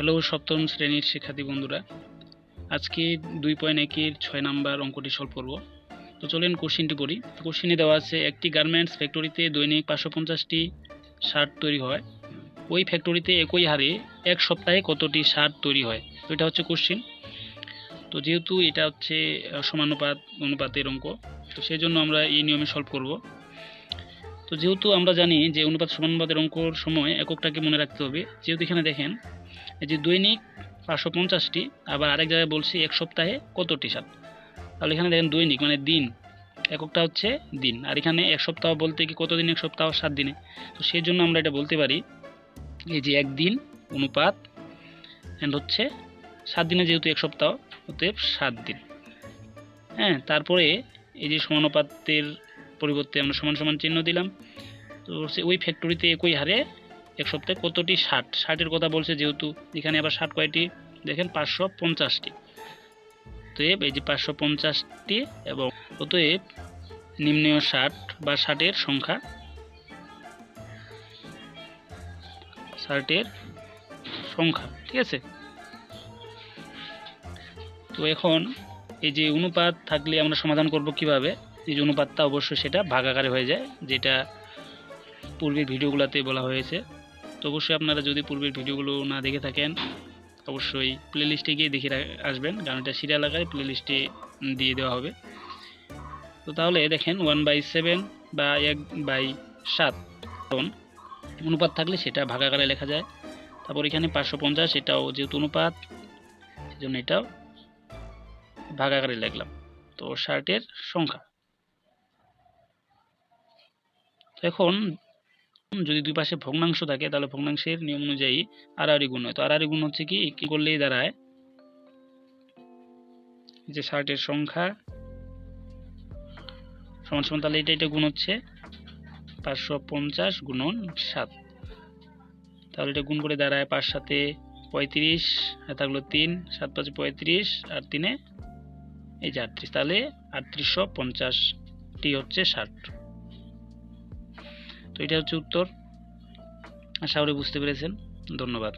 Hello সপ্তম শ্রেণির শিক্ষার্থী বন্ধুরা। আজকে দুই পয়েন্ট একের ছয় নাম্বার অঙ্কটি সলভ করব। তো চলেন কোশ্চিনটি পড়ি। কোশ্চিনে দেওয়া আছে, একটি গার্মেন্টস ফ্যাক্টরিতে দৈনিক পাঁচশো পঞ্চাশটি শার্ট তৈরি হয়। ওই ফ্যাক্টরিতে একই হারে এক সপ্তাহে কতটি শার্ট তৈরি হয়? তো এটা হচ্ছে কোশ্চিন তো যেহেতু এটা হচ্ছে সমানুপাত, অনুপাতের অঙ্ক, তো সেই জন্য আমরা এই নিয়মে সলভ করব। তো যেহেতু আমরা জানি যে অনুপাত, সমানুপাতের অঙ্কর সময় এককটাকে মনে রাখতে হবে, যেহেতু এখানে দেখেন এই যে দৈনিক পাঁচশো পঞ্চাশটি, আবার আরেক জায়গায় বলছি এক সপ্তাহে কতটি শার্ট তাহলে এখানে দেখেন দৈনিক মানে দিন, এককটা হচ্ছে দিন। আর এখানে এক সপ্তাহ বলতে কি কত দিন এক সপ্তাহ? সাত দিনে। তো সেই জন্য আমরা এটা বলতে পারি, এই যে একদিন অনুপাত অ্যান্ড হচ্ছে সাত দিনে যেহেতু এক সপ্তাহ, অতএব সাত দিন। হ্যাঁ তারপরে এই যে সমানুপাতের পরিবর্তে আমরা সমান সমান চিহ্ন দিলাম। তো ওই ফ্যাক্টরিতে একই হারে এক সপ্তাহে কতটি ষাট? ষাটের কথা বলছে যেহেতু এখানে আবার ষাট কয়টি? দেখেন পাঁচশো পঞ্চাশটি। অতএব এই যে পাঁচশো পঞ্চাশটি এবং অতএব নিম্নীয় ষাট বা ষাটের সংখ্যা ষাটের সংখ্যা, ঠিক আছে? তো এখন এই যে অনুপাত থাকলে আমরা সমাধান করব কীভাবে? এই যে অনুপাতটা অবশ্যই সেটা ভাগাকারে হয়ে যায়, যেটা পূর্বের ভিডিওগুলোতে বলা হয়েছে। তো অবশ্যই আপনারা যদি পূর্বের ভিডিওগুলো না দেখে থাকেন, অবশ্যই প্লেলিস্টে গিয়ে দেখে আসবেন। কারণ এটা সিরিয়াল আকারে প্লেলিস্টে দিয়ে দেওয়া হবে। তো তাহলে দেখেন ওয়ান বাই সেভেন বা এক বাই সাত অনুপাত থাকলে সেটা ভাগাকারে লেখা যায়। তারপর এখানে পাঁচশো পঞ্চাশ, এটাও যেহেতু অনুপাত, সেজন্য এটাও ভাগাকারে লিখলাম। তো শার্টের সংখ্যা। এখন যদি দুই পাশে ভগ্নাংশ থাকে, তাহলে ভগ্নাংশের নিয়ম অনুযায়ী আড়াআড়ি গুণ হয়। তো আড়াআড়ি গুণ হচ্ছে কি কি করলেই দাঁড়ায়? যে ষাটের সংখ্যা, সমান সমান, তাহলে এটা এটা গুণ হচ্ছে পাঁচশো পঞ্চাশ গুণন সাত। তাহলে এটা গুণ করে দাঁড়ায় পাঁচ সাথে পঁয়ত্রিশ, আর থাকল তিন, সাত পাঁচে পঁয়ত্রিশ, আর তিনে এই যে আটত্রিশ। তাহলে আটত্রিশশো পঞ্চাশটি হচ্ছে ষাট। তো এটা হচ্ছে উত্তর। আশা করি বুঝতে পেরেছেন। ধন্যবাদ।